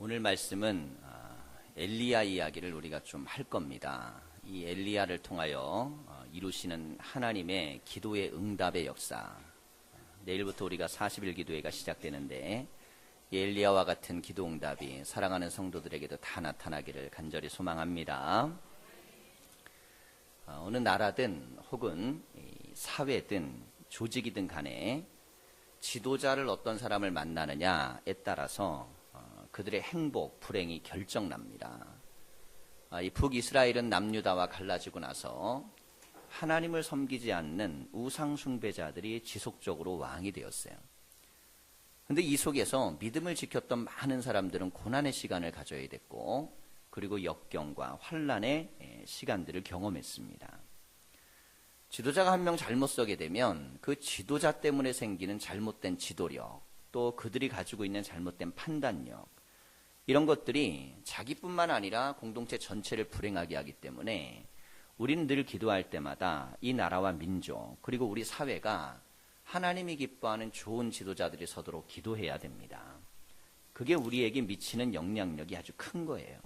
오늘 말씀은 아, 엘리야 이야기를 우리가 좀 할 겁니다. 이 엘리야를 통하여 어, 이루시는 하나님의 기도의 응답의 역사. 내일부터 우리가 40일 기도회가 시작되는데 이 엘리야와 같은 기도 응답이 사랑하는 성도들에게도 다 나타나기를 간절히 소망합니다. 어, 어느 나라든 혹은 이 사회든 조직이든 간에 지도자를 어떤 사람을 만나느냐에 따라서 어, 그들의 행복, 불행이 결정납니다. 아, 이 북이스라엘은 남유다와 갈라지고 나서 하나님을 섬기지 않는 우상숭배자들이 지속적으로 왕이 되었어요. 근데 이 속에서 믿음을 지켰던 많은 사람들은 고난의 시간을 가져야 됐고, 그리고 역경과 환란의 예, 시간들을 경험했습니다. 지도자가 한 명 잘못 서게 되면 그 지도자 때문에 생기는 잘못된 지도력, 또 그들이 가지고 있는 잘못된 판단력, 이런 것들이 자기뿐만 아니라 공동체 전체를 불행하게 하기 때문에 우리는 늘 기도할 때마다 이 나라와 민족, 그리고 우리 사회가 하나님이 기뻐하는 좋은 지도자들이 서도록 기도해야 됩니다. 그게 우리에게 미치는 영향력이 아주 큰 거예요.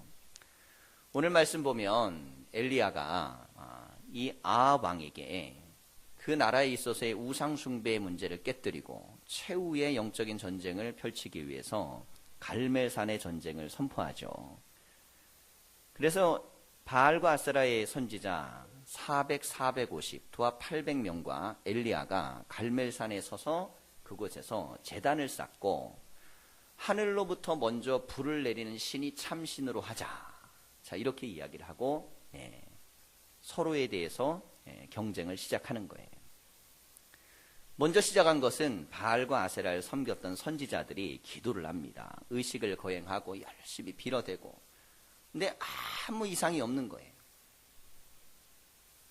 오늘 말씀 보면 엘리야가 아, 이 아합 왕에게 그 나라에 있어서의 우상 숭배의 문제를 깨뜨리고 최후의 영적인 전쟁을 펼치기 위해서 갈멜산의 전쟁을 선포하죠. 그래서 바알과 아세라의 선지자 400, 450, 도합 800명과 엘리야가 갈멜산에 서서 그곳에서 재단을 쌓고 하늘로부터 먼저 불을 내리는 신이 참신으로 하자. 자, 이렇게 이야기를 하고 예, 서로에 대해서 예, 경쟁을 시작하는 거예요. 먼저 시작한 것은 바알과 아세라를 섬겼던 선지자들이 기도를 합니다. 의식을 거행하고 열심히 빌어대고. 근데 아무 이상이 없는 거예요.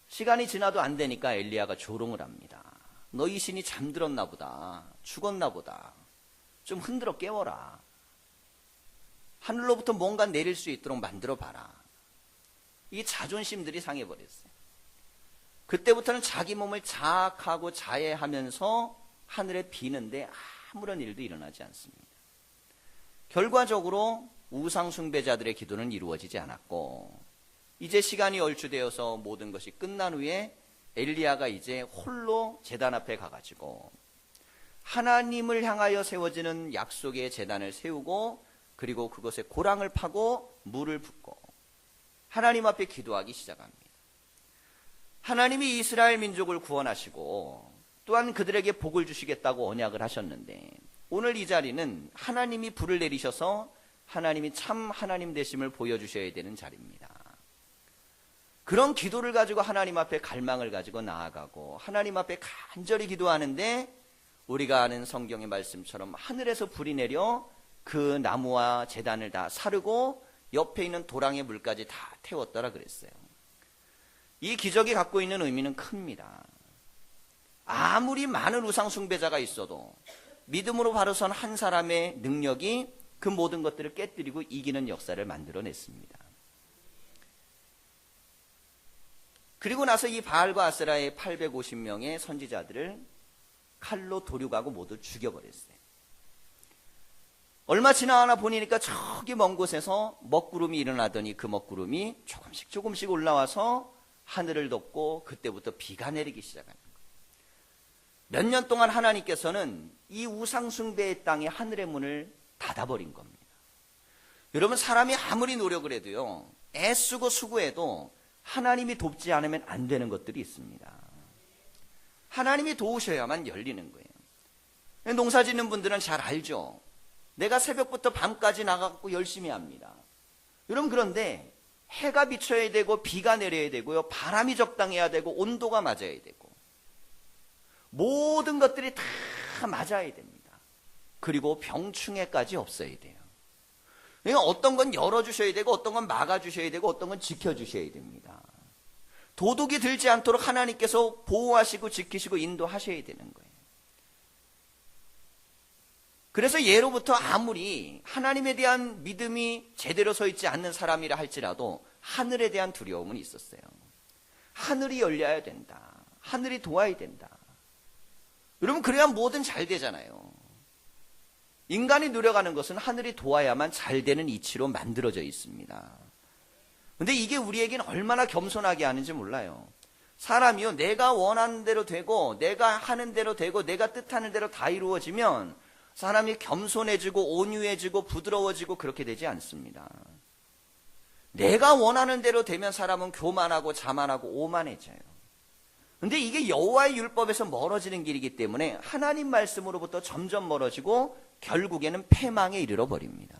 시간이 지나도 안 되니까 엘리야가 조롱을 합니다. 너희 신이 잠들었나 보다. 죽었나 보다. 좀 흔들어 깨워라. 하늘로부터 뭔가 내릴 수 있도록 만들어 봐라. 이 자존심들이 상해버렸어요. 그때부터는 자기 몸을 자학하고 자해하면서 하늘에 비는데 아무런 일도 일어나지 않습니다. 결과적으로 우상숭배자들의 기도는 이루어지지 않았고, 이제 시간이 얼추되어서 모든 것이 끝난 후에 엘리야가 이제 홀로 재단 앞에 가가지고 하나님을 향하여 세워지는 약속의 재단을 세우고 그리고 그것에 고랑을 파고 물을 붓고 하나님 앞에 기도하기 시작합니다. 하나님이 이스라엘 민족을 구원하시고 또한 그들에게 복을 주시겠다고 언약을 하셨는데 오늘 이 자리는 하나님이 불을 내리셔서 하나님이 참 하나님 되심을 보여주셔야 되는 자리입니다. 그런 기도를 가지고 하나님 앞에 갈망을 가지고 나아가고 하나님 앞에 간절히 기도하는데 우리가 아는 성경의 말씀처럼 하늘에서 불이 내려 그 나무와 재단을 다 사르고 옆에 있는 도랑의 물까지 다 태웠더라 그랬어요. 이 기적이 갖고 있는 의미는 큽니다. 아무리 많은 우상 숭배자가 있어도 믿음으로 바로 선 한 사람의 능력이 그 모든 것들을 깨뜨리고 이기는 역사를 만들어냈습니다. 그리고 나서 이 바알과 아스라의 850명의 선지자들을 칼로 도륙하고 모두 죽여버렸어요. 얼마 지나가나 보니까 저기 먼 곳에서 먹구름이 일어나더니 그 먹구름이 조금씩 조금씩 올라와서 하늘을 덮고 그때부터 비가 내리기 거예요. 몇년 동안 하나님께서는 이 우상숭배의 땅에 하늘의 문을 닫아버린 겁니다. 여러분 사람이 아무리 노력을 해도요. 애쓰고 수고해도 하나님이 돕지 않으면 안 되는 것들이 있습니다. 하나님이 도우셔야만 열리는 거예요. 농사 짓는 분들은 잘 알죠. 내가 새벽부터 밤까지 나가고 열심히 합니다. 여러분 그런데 해가 비쳐야 되고 비가 내려야 되고요. 바람이 적당해야 되고 온도가 맞아야 되고 모든 것들이 다 맞아야 됩니다. 그리고 병충해까지 없어야 돼요. 그러니까 어떤 건 열어주셔야 되고 어떤 건 막아주셔야 되고 어떤 건 지켜주셔야 됩니다. 도둑이 들지 않도록 하나님께서 보호하시고 지키시고 인도하셔야 되는 거예요. 그래서 예로부터 아무리 하나님에 대한 믿음이 제대로 서 있지 않는 사람이라 할지라도 하늘에 대한 두려움은 있었어요. 하늘이 열려야 된다. 하늘이 도와야 된다. 여러분, 그래야 뭐든 잘 되잖아요. 인간이 노력하는 것은 하늘이 도와야만 잘 되는 이치로 만들어져 있습니다. 근데 이게 우리에겐 얼마나 겸손하게 하는지 몰라요. 사람이요, 내가 원하는 대로 되고, 내가 하는 대로 되고, 내가 뜻하는 대로 다 이루어지면, 사람이 겸손해지고, 온유해지고, 부드러워지고, 그렇게 되지 않습니다. 내가 원하는 대로 되면 사람은 교만하고, 자만하고, 오만해져요. 근데 이게 여호와의 율법에서 멀어지는 길이기 때문에 하나님 말씀으로부터 점점 멀어지고 결국에는 패망에 이르러 버립니다.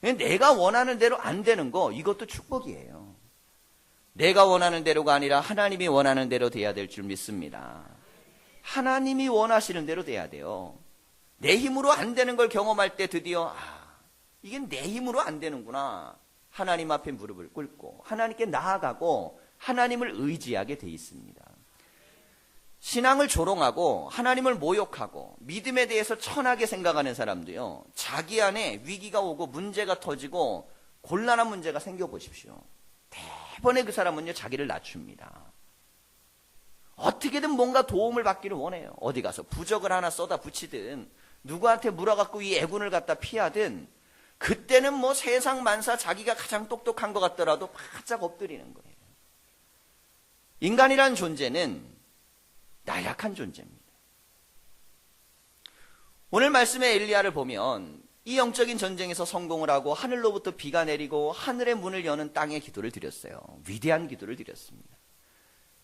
내가 원하는 대로 안 되는 거 이것도 축복이에요. 내가 원하는 대로가 아니라 하나님이 원하는 대로 돼야 될 줄 믿습니다. 하나님이 원하시는 대로 돼야 돼요. 내 힘으로 안 되는 걸 경험할 때 드디어 아, 이게 내 힘으로 안 되는구나. 하나님 앞에 무릎을 꿇고 하나님께 나아가고 하나님을 의지하게 돼 있습니다. 신앙을 조롱하고 하나님을 모욕하고 믿음에 대해서 천하게 생각하는 사람도요. 자기 안에 위기가 오고 문제가 터지고 곤란한 문제가 생겨 보십시오. 대번에 그 사람은요 자기를 낮춥니다. 어떻게든 뭔가 도움을 받기를 원해요. 어디 가서 부적을 하나 쏟아 붙이든 누구한테 물어갖고 이 애군을 갖다 피하든 그때는 뭐 세상 만사 자기가 가장 똑똑한 것 같더라도 바짝 엎드리는 거예요. 인간이란 존재는 나약한 존재입니다. 오늘 말씀의 엘리야를 보면 이 영적인 전쟁에서 성공을 하고 하늘로부터 비가 내리고 하늘의 문을 여는 땅의 기도를 드렸어요. 위대한 기도를 드렸습니다.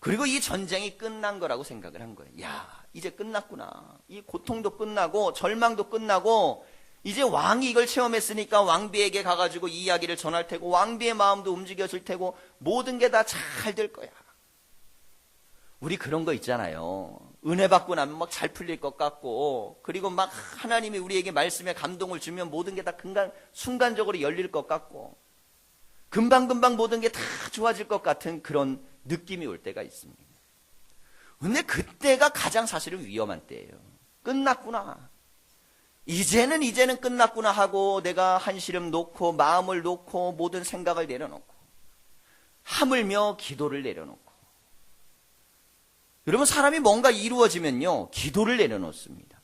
그리고 이 전쟁이 끝난 거라고 생각을 한 거예요. 야, 이제 끝났구나. 이 고통도 끝나고 절망도 끝나고 이제 왕이 이걸 체험했으니까 왕비에게 가가지고 이 이야기를 전할 테고 왕비의 마음도 움직여질 테고 모든 게 다 잘 될 거야. 우리 그런 거 있잖아요. 은혜 받고 나면 막 잘 풀릴 것 같고, 그리고 막 하나님이 우리에게 말씀에 감동을 주면 모든 게다 순간적으로 열릴 것 같고, 금방금방 모든 게 다 좋아질 것 같은 그런 느낌이 올 때가 있습니다. 근데 그때가 가장 사실은 위험한 때예요. 끝났구나. 이제는 이제는 끝났구나 하고 내가 한시름 놓고 마음을 놓고 모든 생각을 내려놓고 하물며 기도를 내려놓고 여러분 사람이 뭔가 이루어지면요 기도를 내려놓습니다.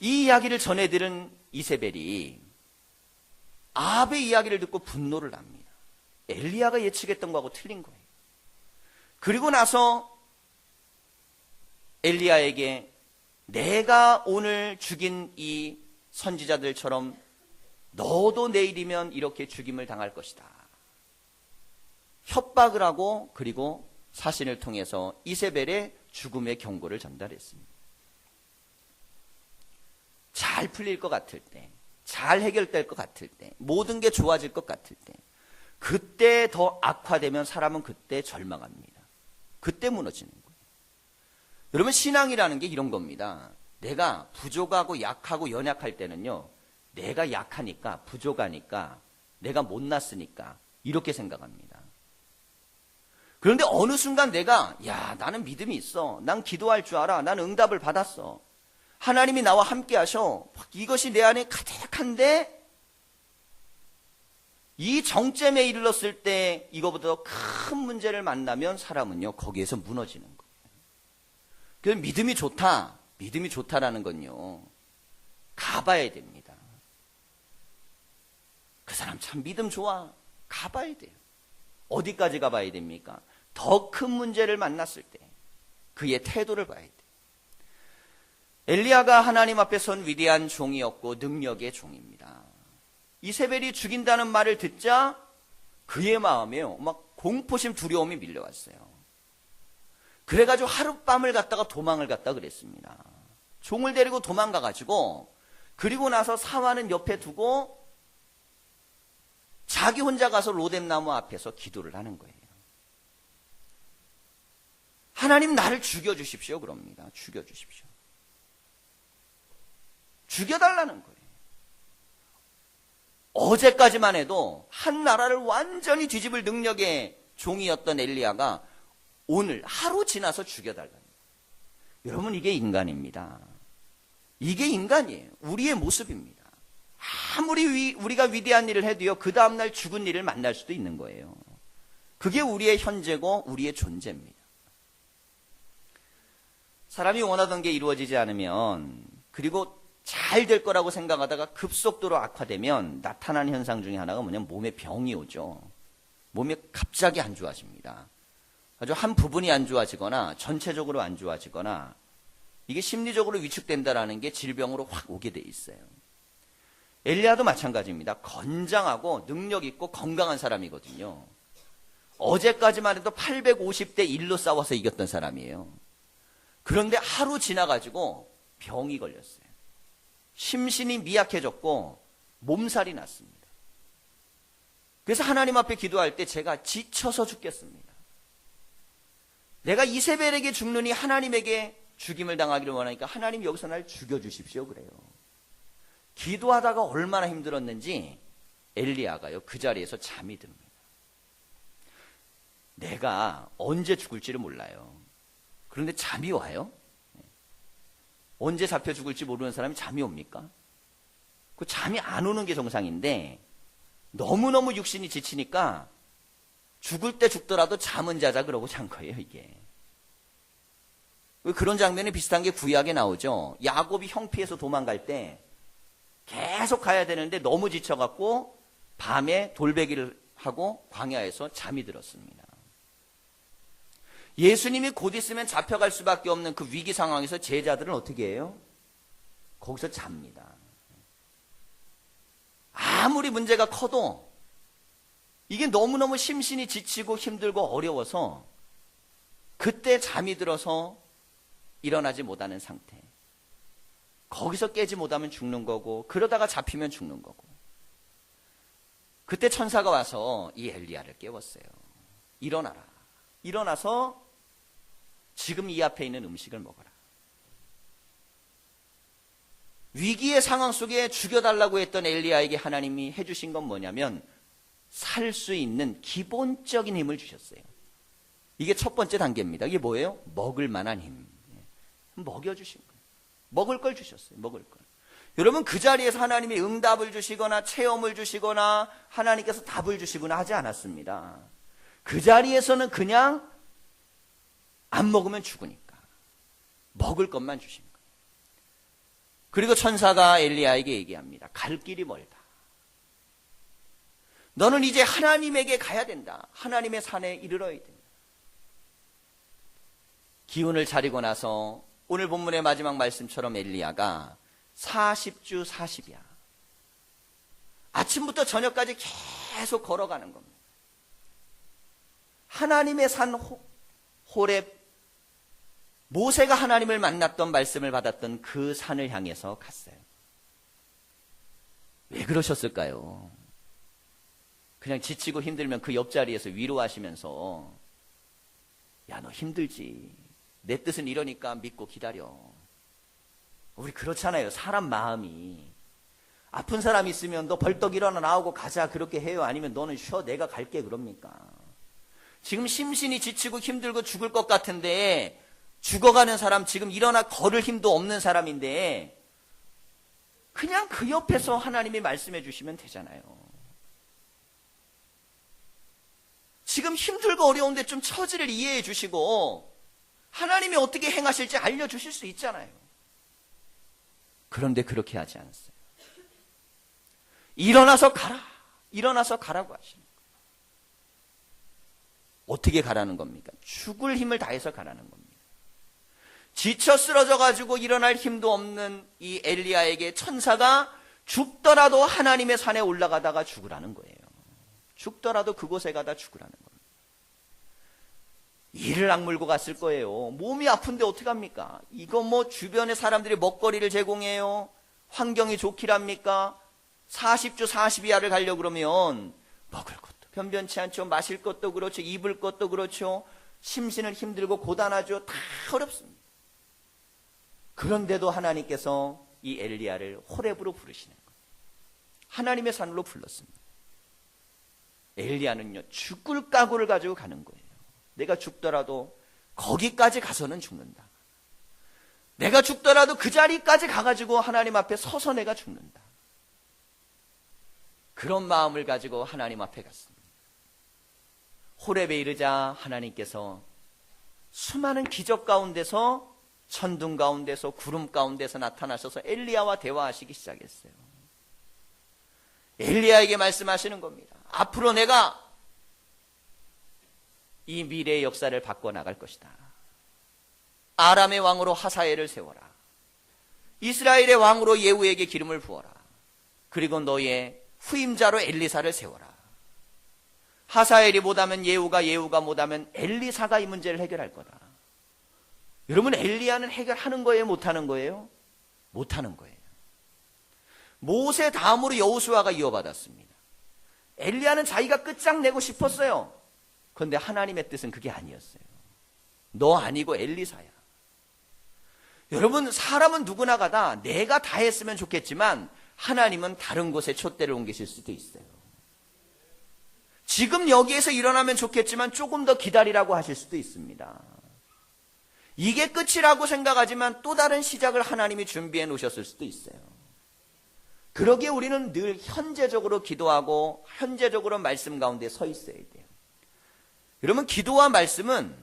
이 이야기를 전해들은 이세벨이 아합의 이야기를 듣고 분노를 합니다. 엘리야가 예측했던 거하고 틀린 거예요. 그리고 나서 엘리야에게 내가 오늘 죽인 이 선지자들처럼 너도 내일이면 이렇게 죽임을 당할 것이다. 협박을 하고 그리고 사신을 통해서 이세벨의 죽음의 경고를 전달했습니다. 잘 풀릴 것 같을 때, 잘 해결될 것 같을 때, 모든 게 좋아질 것 같을 때, 그때 더 악화되면 사람은 그때 절망합니다. 그때 무너지는 거예요. 여러분, 신앙이라는 게 이런 겁니다. 내가 부족하고 약하고 연약할 때는요, 내가 약하니까, 부족하니까, 내가 못났으니까, 이렇게 생각합니다. 그런데 어느 순간 내가, 야, 나는 믿음이 있어. 난 기도할 줄 알아. 난 응답을 받았어. 하나님이 나와 함께 하셔. 이것이 내 안에 가득한데, 이 정점에 이르렀을 때 이거보다 큰 문제를 만나면 사람은요, 거기에서 무너지는 거예요. 그래서 믿음이 좋다. 믿음이 좋다라는 건요, 가봐야 됩니다. 그 사람 참 믿음 좋아. 가봐야 돼요. 어디까지 가봐야 됩니까? 더 큰 문제를 만났을 때 그의 태도를 봐야 돼. 엘리야가 하나님 앞에 선 위대한 종이었고 능력의 종입니다. 이세벨이 죽인다는 말을 듣자 그의 마음에요. 막 공포심 두려움이 밀려왔어요. 그래가지고 하룻밤을 갔다가 도망을 갔다 그랬습니다. 종을 데리고 도망가가지고 그리고 나서 사화는 옆에 두고 자기 혼자 가서 로뎀나무 앞에서 기도를 하는 거예요. 하나님 나를 죽여주십시오. 그럽니다. 죽여주십시오. 죽여달라는 거예요. 어제까지만 해도 한 나라를 완전히 뒤집을 능력의 종이었던 엘리야가 오늘 하루 지나서 죽여달라는 거예요. 여러분 이게 인간입니다. 이게 인간이에요. 우리의 모습입니다. 아무리 우리가 위대한 일을 해도요, 그 다음날 죽은 일을 만날 수도 있는 거예요. 그게 우리의 현재고 우리의 존재입니다. 사람이 원하던 게 이루어지지 않으면 그리고 잘 될 거라고 생각하다가 급속도로 악화되면 나타나는 현상 중에 하나가 뭐냐면 몸에 병이 오죠. 몸이 갑자기 안 좋아집니다. 아주 한 부분이 안 좋아지거나 전체적으로 안 좋아지거나 이게 심리적으로 위축된다라는 게 질병으로 확 오게 돼 있어요. 엘리야도 마찬가지입니다. 건장하고 능력 있고 건강한 사람이거든요. 어제까지만 해도 850대 1로 싸워서 이겼던 사람이에요. 그런데 하루 지나가지고 병이 걸렸어요. 심신이 미약해졌고 몸살이 났습니다. 그래서 하나님 앞에 기도할 때 제가 지쳐서 죽겠습니다. 내가 이세벨에게 죽느니 하나님에게 죽임을 당하기를 원하니까 하나님 여기서 날 죽여주십시오 그래요. 기도하다가 얼마나 힘들었는지 엘리야가요 그 자리에서 잠이 듭니다. 내가 언제 죽을지를 몰라요. 그런데 잠이 와요? 언제 잡혀 죽을지 모르는 사람이 잠이 옵니까? 그 잠이 안 오는 게 정상인데 너무너무 육신이 지치니까 죽을 때 죽더라도 잠은 자자 그러고 잔 거예요, 이게. 그런 장면이 비슷한 게 구약에 나오죠. 야곱이 형 피해서 도망갈 때 계속 가야 되는데 너무 지쳐갖고 밤에 돌베기를 하고 광야에서 잠이 들었습니다. 예수님이 곧 있으면 잡혀갈 수밖에 없는 그 위기 상황에서 제자들은 어떻게 해요? 거기서 잡니다. 아무리 문제가 커도 이게 너무너무 심신이 지치고 힘들고 어려워서 그때 잠이 들어서 일어나지 못하는 상태. 거기서 깨지 못하면 죽는 거고 그러다가 잡히면 죽는 거고. 그때 천사가 와서 이 엘리야를 깨웠어요. 일어나라. 일어나서 지금 이 앞에 있는 음식을 먹어라. 위기의 상황 속에 죽여달라고 했던 엘리야에게 하나님이 해주신 건 뭐냐면 살 수 있는 기본적인 힘을 주셨어요. 이게 첫 번째 단계입니다. 이게 뭐예요? 먹을 만한 힘. 먹여주신 거예요. 먹을 걸 주셨어요. 먹을 걸. 여러분 그 자리에서 하나님이 응답을 주시거나 체험을 주시거나 하나님께서 답을 주시거나 하지 않았습니다. 그 자리에서는 그냥 안 먹으면 죽으니까 먹을 것만 주신 거예요. 그리고 천사가 엘리야에게 얘기합니다. 갈 길이 멀다. 너는 이제 하나님에게 가야 된다. 하나님의 산에 이르러야 된다. 기운을 차리고 나서 오늘 본문의 마지막 말씀처럼 엘리야가 40주 40이야. 아침부터 저녁까지 계속 걸어가는 겁니다. 하나님의 산 호, 렙 모세가 하나님을 만났던 말씀을 받았던 그 산을 향해서 갔어요. 왜 그러셨을까요? 그냥 지치고 힘들면 그 옆자리에서 위로하시면서 야, 너 힘들지. 내 뜻은 이러니까 믿고 기다려. 우리 그렇잖아요. 사람 마음이. 아픈 사람 있으면 너 벌떡 일어나 나오고 가자 그렇게 해요. 아니면 너는 쉬어 내가 갈게 그럽니까? 지금 심신이 지치고 힘들고 죽을 것 같은데 죽어가는 사람 지금 일어나 걸을 힘도 없는 사람인데 그냥 그 옆에서 하나님이 말씀해 주시면 되잖아요. 지금 힘들고 어려운데 좀 처지를 이해해 주시고 하나님이 어떻게 행하실지 알려 주실 수 있잖아요. 그런데 그렇게 하지 않았어요. 일어나서 가라. 일어나서 가라고 하시는. 어떻게 가라는 겁니까? 죽을 힘을 다해서 가라는 겁니다. 지쳐 쓰러져 가지고 일어날 힘도 없는 이 엘리야에게 천사가 죽더라도 하나님의 산에 올라가다가 죽으라는 거예요. 죽더라도 그곳에 가다 죽으라는 겁니다. 이를 악물고 갔을 거예요. 몸이 아픈데 어떡합니까? 이거 뭐 주변에 사람들이 먹거리를 제공해요. 환경이 좋기랍니까? 40주 40이하를 가려고 그러면 먹을 것도 변변치 않죠. 마실 것도 그렇죠. 입을 것도 그렇죠. 심신을 힘들고 고단하죠. 다 어렵습니다. 그런데도 하나님께서 이 엘리야를 호렙으로 부르시는 거예요. 하나님의 산으로 불렀습니다. 엘리야는요 죽을 각오를 가지고 가는 거예요. 내가 죽더라도 거기까지 가서는 죽는다. 내가 죽더라도 그 자리까지 가가지고 하나님 앞에 서서 내가 죽는다. 그런 마음을 가지고 하나님 앞에 갔습니다. 호렙에 이르자 하나님께서 수많은 기적 가운데서 천둥 가운데서 구름 가운데서 나타나셔서 엘리야와 대화하시기 시작했어요. 엘리야에게 말씀하시는 겁니다. 앞으로 내가 이 미래의 역사를 바꿔 나갈 것이다. 아람의 왕으로 하사엘을 세워라. 이스라엘의 왕으로 예후에게 기름을 부어라. 그리고 너의 후임자로 엘리사를 세워라. 하사엘이 못하면 예후가 예후가 못하면 엘리사가 이 문제를 해결할 거다. 여러분 엘리야는 해결하는 거예요, 못하는 거예요? 못하는 거예요. 모세 다음으로 여호수아가 이어받았습니다. 엘리야는 자기가 끝장내고 싶었어요. 그런데 하나님의 뜻은 그게 아니었어요. 너 아니고 엘리사야. 여러분 사람은 누구나 가 다 내가 다 했으면 좋겠지만 하나님은 다른 곳에 촛대를 옮기실 수도 있어요. 지금 여기에서 일어나면 좋겠지만 조금 더 기다리라고 하실 수도 있습니다. 이게 끝이라고 생각하지만 또 다른 시작을 하나님이 준비해 놓으셨을 수도 있어요. 그러기에 우리는 늘 현재적으로 기도하고 현재적으로 말씀 가운데 서 있어야 돼요. 여러분, 기도와 말씀은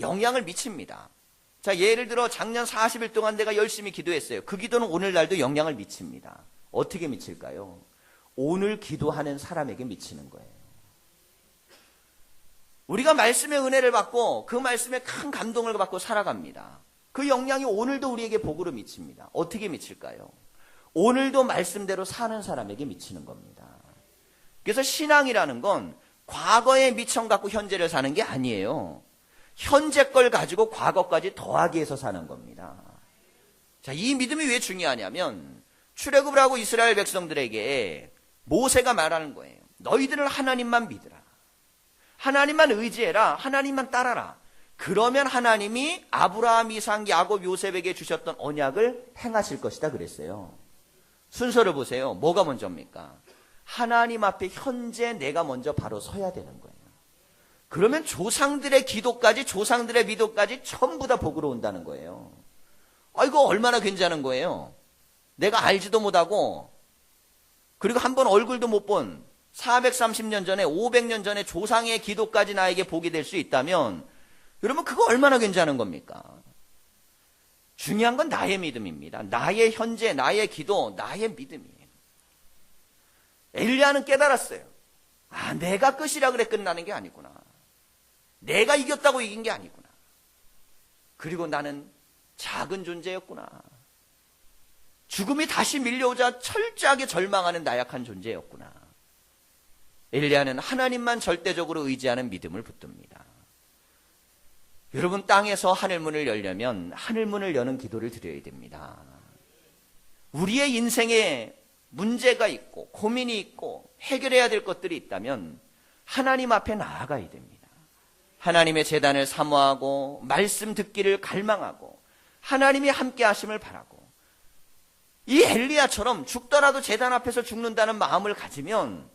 영향을 미칩니다. 자, 예를 들어 작년 40일 동안 내가 열심히 기도했어요. 그 기도는 오늘날도 영향을 미칩니다. 어떻게 미칠까요? 오늘 기도하는 사람에게 미치는 거예요. 우리가 말씀의 은혜를 받고 그 말씀에 큰 감동을 받고 살아갑니다. 그 영향이 오늘도 우리에게 복으로 미칩니다. 어떻게 미칠까요? 오늘도 말씀대로 사는 사람에게 미치는 겁니다. 그래서 신앙이라는 건 과거의 미천 갖고 현재를 사는 게 아니에요. 현재 걸 가지고 과거까지 더하기 위해서 사는 겁니다. 자, 이 믿음이 왜 중요하냐면 출애굽을 하고 이스라엘 백성들에게 모세가 말하는 거예요. 너희들은 하나님만 믿으라. 하나님만 의지해라. 하나님만 따라라. 그러면 하나님이 아브라함, 이상, 야곱, 요셉에게 주셨던 언약을 행하실 것이다 그랬어요. 순서를 보세요. 뭐가 먼저입니까? 하나님 앞에 현재 내가 먼저 바로 서야 되는 거예요. 그러면 조상들의 기도까지 조상들의 미도까지 전부 다 복으로 온다는 거예요. 아 이거 얼마나 괜찮은 거예요. 내가 알지도 못하고 그리고 한 번 얼굴도 못 본 430년 전에 500년 전에 조상의 기도까지 나에게 복이 될수 있다면 여러분 그거 얼마나 괜찮은 겁니까? 중요한 건 나의 믿음입니다. 나의 현재, 나의 기도, 나의 믿음이에요. 엘리야는 깨달았어요. 아, 내가 끝이라 그래 끝나는 게 아니구나. 내가 이겼다고 이긴 게 아니구나. 그리고 나는 작은 존재였구나. 죽음이 다시 밀려오자 철저하게 절망하는 나약한 존재였구나. 엘리야는 하나님만 절대적으로 의지하는 믿음을 붙듭니다. 여러분 땅에서 하늘 문을 열려면 하늘 문을 여는 기도를 드려야 됩니다. 우리의 인생에 문제가 있고 고민이 있고 해결해야 될 것들이 있다면 하나님 앞에 나아가야 됩니다. 하나님의 재단을 사모하고 말씀 듣기를 갈망하고 하나님이 함께 하심을 바라고 이 엘리야처럼 죽더라도 재단 앞에서 죽는다는 마음을 가지면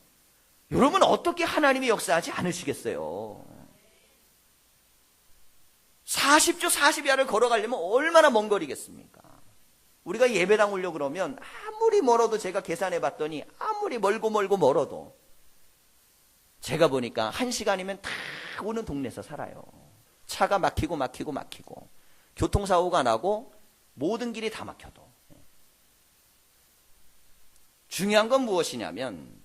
여러분 어떻게 하나님이 역사하지 않으시겠어요? 40조 40야를 걸어가려면 얼마나 먼 거리겠습니까? 우리가 예배당 오려 그러면 아무리 멀어도 제가 계산해 봤더니 아무리 멀고 멀고 멀어도 제가 보니까 한 시간이면 다 오는 동네에서 살아요. 차가 막히고 막히고 막히고 교통사고가 나고 모든 길이 다 막혀도 중요한 건 무엇이냐면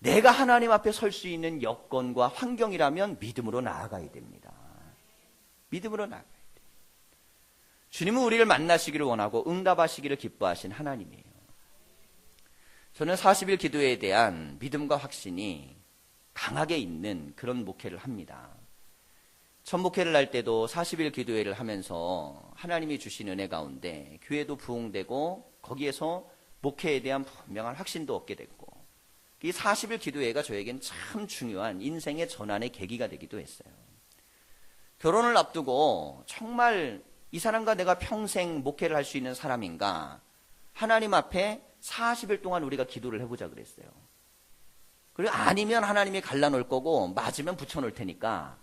내가 하나님 앞에 설 수 있는 여건과 환경이라면 믿음으로 나아가야 됩니다. 믿음으로 나가야 돼요. 주님은 우리를 만나시기를 원하고 응답하시기를 기뻐하신 하나님이에요. 저는 40일 기도에 대한 믿음과 확신이 강하게 있는 그런 목회를 합니다. 첫 목회를 할 때도 40일 기도회를 하면서 하나님이 주신 은혜 가운데 교회도 부흥되고 거기에서 목회에 대한 분명한 확신도 얻게 됐고 이 40일 기도회가 저에겐 참 중요한 인생의 전환의 계기가 되기도 했어요. 결혼을 앞두고 정말 이 사람과 내가 평생 목회를 할 수 있는 사람인가 하나님 앞에 40일 동안 우리가 기도를 해보자 그랬어요. 그리고 아니면 하나님이 갈라놓을 거고 맞으면 붙여놓을 테니까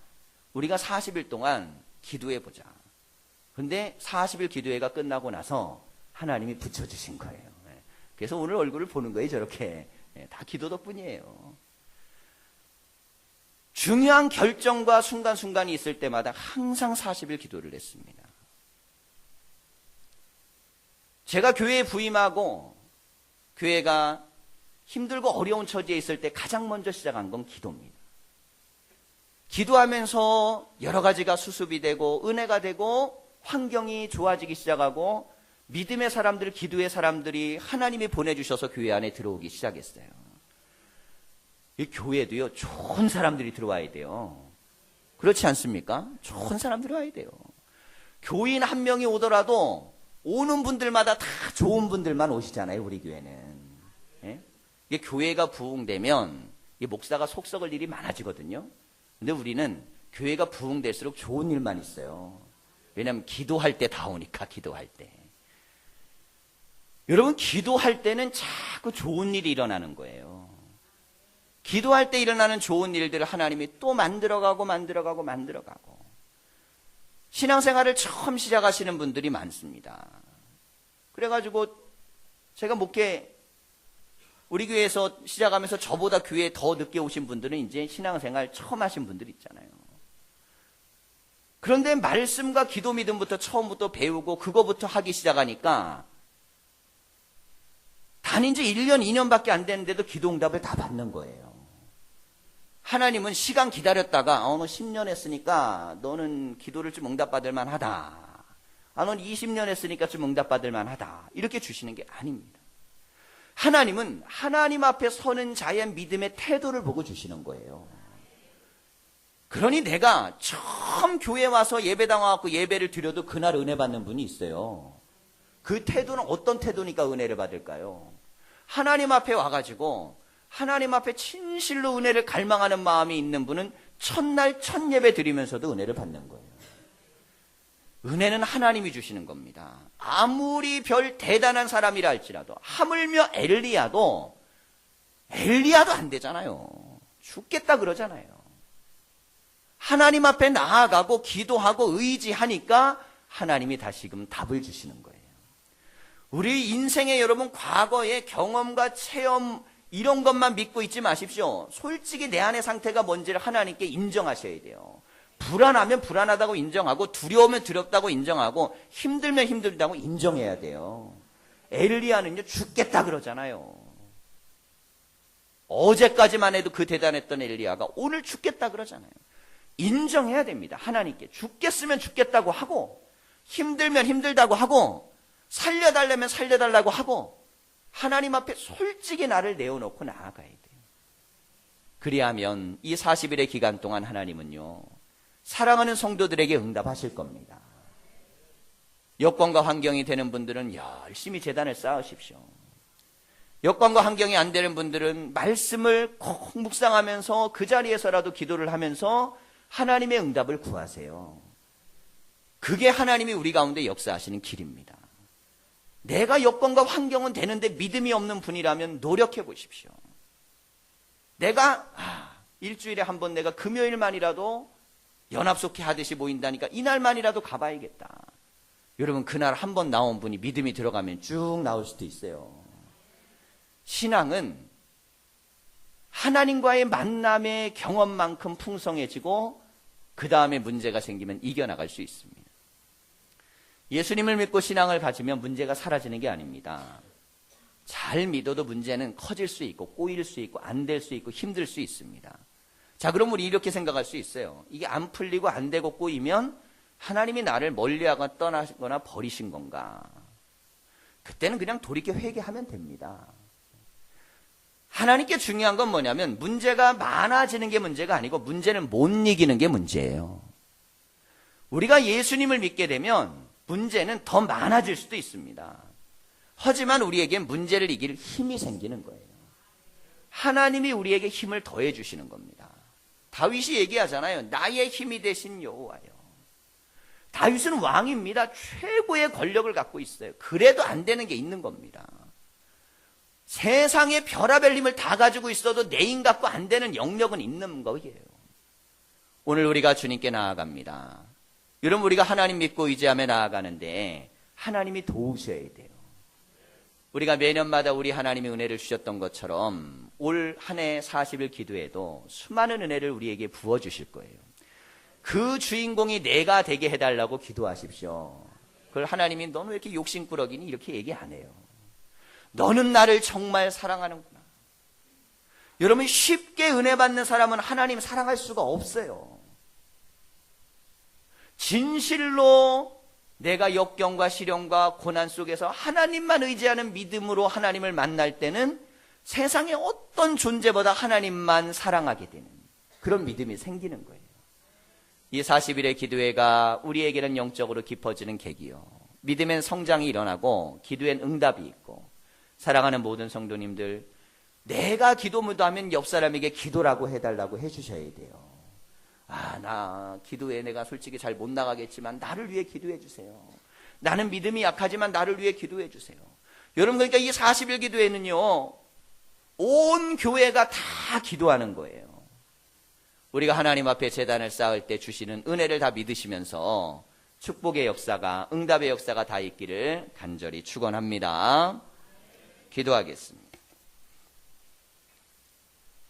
우리가 40일 동안 기도해보자. 근데 40일 기도회가 끝나고 나서 하나님이 붙여주신 거예요. 네. 그래서 오늘 얼굴을 보는 거예요, 저렇게. 네, 다 기도 덕분이에요. 중요한 결정과 순간순간이 있을 때마다 항상 40일 기도를 했습니다. 제가 교회에 부임하고 교회가 힘들고 어려운 처지에 있을 때 가장 먼저 시작한 건 기도입니다. 기도하면서 여러 가지가 수습이 되고 은혜가 되고 환경이 좋아지기 시작하고 믿음의 사람들, 기도의 사람들이 하나님이 보내주셔서 교회 안에 들어오기 시작했어요. 이 교회도요, 좋은 사람들이 들어와야 돼요. 그렇지 않습니까? 좋은 사람들이 와야 돼요. 교인 한 명이 오더라도 오는 분들마다 다 좋은 분들만 오시잖아요, 우리 교회는. 예? 이게 교회가 부흥되면 이 목사가 속 썩을 일이 많아지거든요. 근데 우리는 교회가 부흥될수록 좋은 일만 있어요. 왜냐하면 기도할 때 다 오니까, 기도할 때. 여러분, 기도할 때는 자꾸 좋은 일이 일어나는 거예요. 기도할 때 일어나는 좋은 일들을 하나님이 또 만들어가고 만들어가고 만들어가고. 신앙생활을 처음 시작하시는 분들이 많습니다. 그래가지고 제가 목회 우리 교회에서 시작하면서 저보다 교회에 더 늦게 오신 분들은 이제 신앙생활 처음 하신 분들 있잖아요. 그런데 말씀과 기도 믿음부터 처음부터 배우고 그거부터 하기 시작하니까 다닌 지 1년, 2년밖에 안 됐는데도 기도 응답을 다 받는 거예요. 하나님은 시간 기다렸다가 어, 너 10년 했으니까 너는 기도를 좀 응답받을 만하다. 아, 넌 20년 했으니까 좀 응답받을 만하다. 이렇게 주시는 게 아닙니다. 하나님은 하나님 앞에 서는 자의 믿음의 태도를 보고 주시는 거예요. 그러니 내가 처음 교회 와서 예배당 와갖고 예배를 드려도 그날 은혜 받는 분이 있어요. 그 태도는 어떤 태도니까 은혜를 받을까요? 하나님 앞에 와가지고 하나님 앞에 진실로 은혜를 갈망하는 마음이 있는 분은 첫날 첫 예배 드리면서도 은혜를 받는 거예요. 은혜는 하나님이 주시는 겁니다. 아무리 별 대단한 사람이라 할지라도 하물며 엘리야도 엘리야도 안 되잖아요. 죽겠다 그러잖아요. 하나님 앞에 나아가고 기도하고 의지하니까 하나님이 다시금 답을 주시는 거예요. 우리 인생에 여러분 과거의 경험과 체험 이런 것만 믿고 있지 마십시오. 솔직히 내 안의 상태가 뭔지를 하나님께 인정하셔야 돼요. 불안하면 불안하다고 인정하고 두려우면 두렵다고 인정하고 힘들면 힘들다고 인정해야 돼요. 엘리야는요 죽겠다 그러잖아요. 어제까지만 해도 그 대단했던 엘리야가 오늘 죽겠다 그러잖아요. 인정해야 됩니다. 하나님께 죽겠으면 죽겠다고 하고 힘들면 힘들다고 하고 살려달라면 살려달라고 하고 하나님 앞에 솔직히 나를 내어놓고 나아가야 돼요. 그리하면 이 40일의 기간 동안 하나님은요 사랑하는 성도들에게 응답하실 겁니다. 여건과 환경이 되는 분들은 열심히 재단을 쌓으십시오. 여건과 환경이 안 되는 분들은 말씀을 꼭 묵상하면서 그 자리에서라도 기도를 하면서 하나님의 응답을 구하세요. 그게 하나님이 우리 가운데 역사하시는 길입니다. 내가 여건과 환경은 되는데 믿음이 없는 분이라면 노력해 보십시오. 내가 아, 일주일에 한 번 내가 금요일만이라도 연합속회 하듯이 모인다니까 이날만이라도 가봐야겠다. 여러분 그날 한 번 나온 분이 믿음이 들어가면 쭉 나올 수도 있어요. 신앙은 하나님과의 만남의 경험만큼 풍성해지고 그 다음에 문제가 생기면 이겨나갈 수 있습니다. 예수님을 믿고 신앙을 가지면 문제가 사라지는 게 아닙니다. 잘 믿어도 문제는 커질 수 있고 꼬일 수 있고 안 될 수 있고 힘들 수 있습니다. 자, 그럼 우리 이렇게 생각할 수 있어요. 이게 안 풀리고 안 되고 꼬이면 하나님이 나를 멀리하거나 떠나거나 버리신 건가? 그때는 그냥 돌이켜 회개하면 됩니다. 하나님께 중요한 건 뭐냐면 문제가 많아지는 게 문제가 아니고 문제는 못 이기는 게 문제예요. 우리가 예수님을 믿게 되면 문제는 더 많아질 수도 있습니다. 하지만 우리에게 문제를 이길 힘이 생기는 거예요. 하나님이 우리에게 힘을 더해 주시는 겁니다. 다윗이 얘기하잖아요. 나의 힘이 되신 여호와요. 다윗은 왕입니다. 최고의 권력을 갖고 있어요. 그래도 안 되는 게 있는 겁니다. 세상의 별하별 힘을 다 가지고 있어도 내 힘 갖고 안 되는 영역은 있는 거예요. 오늘 우리가 주님께 나아갑니다. 여러분 우리가 하나님 믿고 의지하며 나아가는데 하나님이 도우셔야 돼요. 우리가 매년마다 우리 하나님의 은혜를 주셨던 것처럼 올 한 해 40일 기도에도 수많은 은혜를 우리에게 부어 주실 거예요. 그 주인공이 내가 되게 해달라고 기도하십시오. 그걸 하나님이 너는 왜 이렇게 욕심꾸러기니? 이렇게 얘기 안 해요. 너는 나를 정말 사랑하는구나. 여러분 쉽게 은혜 받는 사람은 하나님 사랑할 수가 없어요. 진실로 내가 역경과 시련과 고난 속에서 하나님만 의지하는 믿음으로 하나님을 만날 때는 세상의 어떤 존재보다 하나님만 사랑하게 되는 그런 믿음이 생기는 거예요. 이 40일의 기도회가 우리에게는 영적으로 깊어지는 계기요. 믿음엔 성장이 일어나고 기도엔 응답이 있고 사랑하는 모든 성도님들 내가 기도 무도하면 옆 사람에게 기도라고 해달라고 해주셔야 돼요. 아, 나 기도에 내가 솔직히 잘 못 나가겠지만 나를 위해 기도해 주세요. 나는 믿음이 약하지만 나를 위해 기도해 주세요. 여러분 그러니까 이 40일 기도회는요. 온 교회가 다 기도하는 거예요. 우리가 하나님 앞에 재단을 쌓을 때 주시는 은혜를 다 믿으시면서 축복의 역사가 응답의 역사가 다 있기를 간절히 축원합니다. 기도하겠습니다.